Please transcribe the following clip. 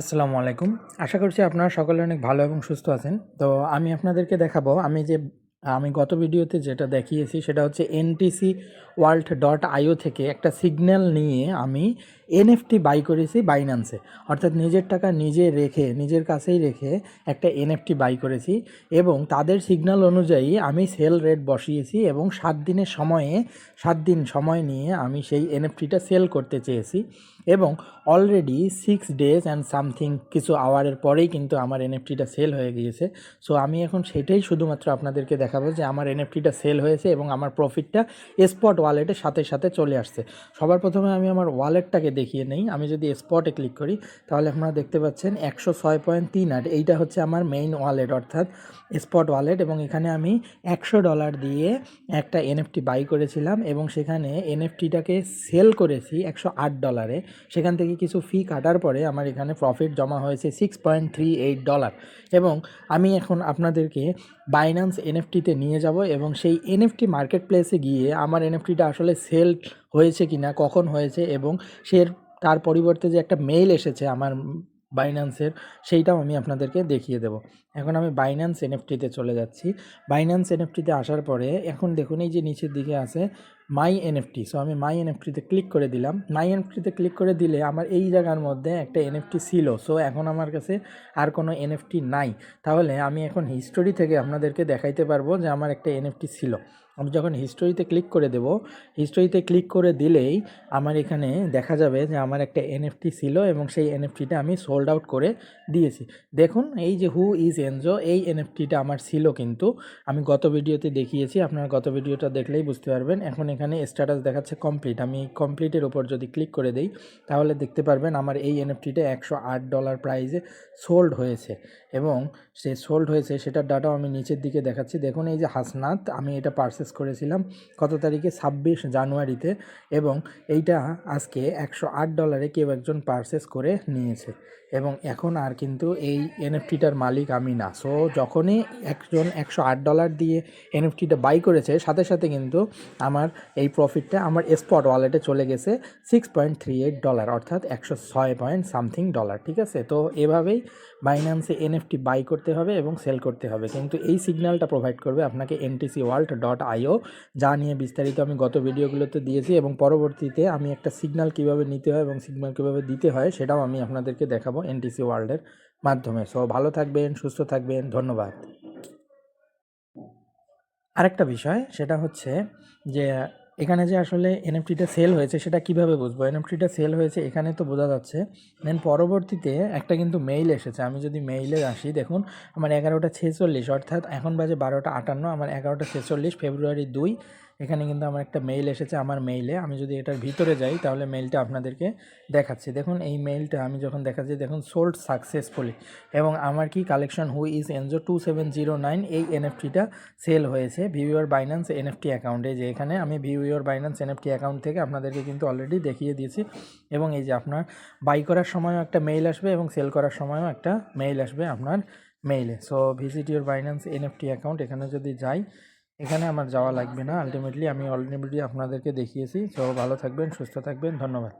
আসসালামু আলাইকুম। আশা করছি আপনারা সকলে অনেক ভালো এবং সুস্থ আছেন। তো আমি আপনাদেরকে দেখাবো, আমি যে আমি গত ভিডিওতে যেটা দেখিয়েছি সেটা হচ্ছে এনটিসি ওয়ার্ল্ড ডট আইও থেকে একটা সিগন্যাল নিয়ে আমি এনএফটি বাই করেছি বাইন্যান্সে অর্থাৎ নিজের টাকা নিজে রেখে, নিজের কাছেই রেখে একটা এনএফটি বাই করেছি এবং তাদের সিগন্যাল অনুযায়ী আমি সেল রেট বসিয়েছি এবং সাত দিনের সময়ে, সাত দিন সময় নিয়ে আমি সেই এনএফটিটা সেল করতে চেয়েছি এবং already six days and something কিছু আওয়ারের পরেই কিন্তু আমার এনএফটিটা সেল হয়ে গিয়েছে। সো আমি এখন সেটাই শুধুমাত্র আপনাদেরকে দেখাবো যে আমার এনএফটিটা সেল হয়েছে এবং আমার প্রফিটটা স্পট ওয়ালেটের সাথে সাথে চলে আসছে। সবার প্রথমে আমি আমার ওয়ালেটটাকে দেখিয়ে নেই। আমি যদি স্পটে ক্লিক করি, তাহলে আপনারা দেখতে পাচ্ছেন একশো ছয় পয়েন্ট তিন আট। এইটা হচ্ছে আমার মেইন ওয়ালেট অর্থাৎ স্পট ওয়ালেট এবং এখানে আমি একশো ডলার দিয়ে একটা এনএফটি বাই করেছিলাম এবং সেখানে এনএফটিটাকে সেল করেছি একশো আট ডলারে। সেখান থেকে কিছু ফি কাটার পরে আমার এখানে প্রফিট জমা হয়েছে six point three eight dollar. এবং আমি এখন আপনাদেরকে বাইন্যান্স এনএফটিতে নিয়ে যাব এবং সেই এনএফটি মার্কেট প্লেসে গিয়ে আমার এনএফটিটা আসলে সেল হয়েছে কি না কখন হয়েছে এবং সে তার পরিবর্তে যে একটা মেইল এসেছে আমার বাইন্যান্সের সেইটাও আমি আপনাদেরকে দেখিয়ে দেবো। এখন আমি বাইন্যান্স এনএফটিতে চলে যাচ্ছি। বাইন্যান্স এনএফটিতে আসার পরে এখন দেখুন এই যে নিচের দিকে আছে মাই এনএফটি সো আমি মাই এনএফটিতে ক্লিক করে দিলাম। মাই এনএফটিতে ক্লিক করে দিলে আমার এই জায়গার মধ্যে একটা এনএফটি ছিল। সো এখন আমার কাছে আর কোনো এনএফটি নাই। তাহলে আমি এখন হিস্টোরি থেকে আপনাদেরকে দেখাইতে পারব যে আমার একটা এনএফটি ছিল। আমি যখন হিস্টোরিতে ক্লিক করে দেব হিস্টোরিতে ক্লিক করে দিলেই আমার এখানে দেখা যাবে যে আমার একটা এনএফটি ছিল এবং সেই এনএফটিটা আমি সোল্ড আউট করে দিয়েছি। দেখুন, এই যে হু ইজ এনজো এই এনএফটিটা আমার ছিল কিন্তু। আমি গত ভিডিওতে দেখিয়েছি, আপনারা গত ভিডিওটা দেখলেই বুঝতে পারবেন। এখন এখানে স্ট্যাটাস দেখাচ্ছে কমপ্লিট আমি কমপ্লিটের উপর যদি ক্লিক করে দিই, তাহলে দেখতে পারবেন আমার এই এনএফটিটা একশো আট ডলার প্রাইজে সোল্ড হয়েছে। এবং সে সোল্ড হয়েছে, সেটার ডাটাও আমি নিচের দিকে দেখাচ্ছি। দেখুন, এই যে হাসনাত, আমি এটা পারচেস করেছিলাম কত তারিখে? ছাব্বিশ জানুয়ারিতে এবং এইটা আজকে একশো আট ডলারে কেউ একজন পারচেস করে নিয়েছে। এবং এখন আর কিন্তু এই এনএফটিটার মালিক আমি না। সো যখনই একজন একশো আট ডলার দিয়ে এনএফটিটা বাই করেছে, সাথে সাথে কিন্তু আমার এই প্রফিটটা আমার স্পট ওয়ালেটে চলে গেছে six point three eight dollar অর্থাৎ একশো ছয় পয়েন্ট সামথিং ডলার ঠিক আছে? তো এভাবেই বাইন্যান্সে এনএফটি বাই করতে হবে এবং সেল করতে হবে। কিন্তু এই সিগন্যালটা প্রোভাইড করবে আপনাকে এনটিসি ওয়ার্ল্ড ডট আইও, যা নিয়ে বিস্তারিত আমি গত ভিডিওগুলোতে দিয়েছি এবং পরবর্তীতে আমি একটা সিগনাল কীভাবে নিতে হয় এবং সিগনাল কীভাবে দিতে হয় সেটাও আমি আপনাদেরকে দেখাবো এনটিসি ওয়ার্ল্ডের মাধ্যমে। সো ভালো থাকবেন, সুস্থ থাকবেন, ধন্যবাদ। আরেকটা বিষয়, সেটা হচ্ছে যে এখানে যে আসলে এনএফটিটা সেল হয়েছে, সেটা কীভাবে বুঝব? এনএফটিটা সেল হয়েছে, এখানে তো বোঝা যাচ্ছে। দেন পরবর্তীতে একটা কিন্তু মেইল এসেছে। আমি যদি মেইলে আসি, দেখুন, আমার এগারোটা ছেচল্লিশ, অর্থাৎ এখন বাজে বারোটা আটান্ন, আমার এগারোটা ছেচল্লিশ ফেব্রুয়ারি দুই এখানে কিন্তু আমার একটা মেইল এসেছে আমার মেইলে আমি যদি এটার ভিতরে যাই, তাহলে মেইলটা আপনাদেরকে দেখাচ্ছি। দেখুন, এই মেইলটা আমি যখন দেখাচ্ছি, দেখুন সোল্ড সাকসেসফুলি এবং আমার কি collection who is Enzo two seven zero nine এই এনএফটিটা সেল হয়েছে। ভিউয়ার বাইন্যান্স এনএফটি অ্যাকাউন্টে যে এখানে আমি ভিউয়ার বাইন্যান্স এনএফটি অ্যাকাউন্ট থেকে আপনাদেরকে কিন্তু অলরেডি দেখিয়ে দিয়েছি। এবং এই যে আপনার বাই করার সময়ও একটা মেইল আসবে এবং সেল করার সময়ও একটা মেইল আসবে আপনার মেইলে so visit your Binance NFT account এখানে যদি যাই এখানে আমার যাওয়া লাগবে না। আলটিমেটলি আমি অলরেডি আপনাদেরকে দেখিয়েছি। সব ভালো থাকবেন, সুস্থ থাকবেন। ধন্যবাদ।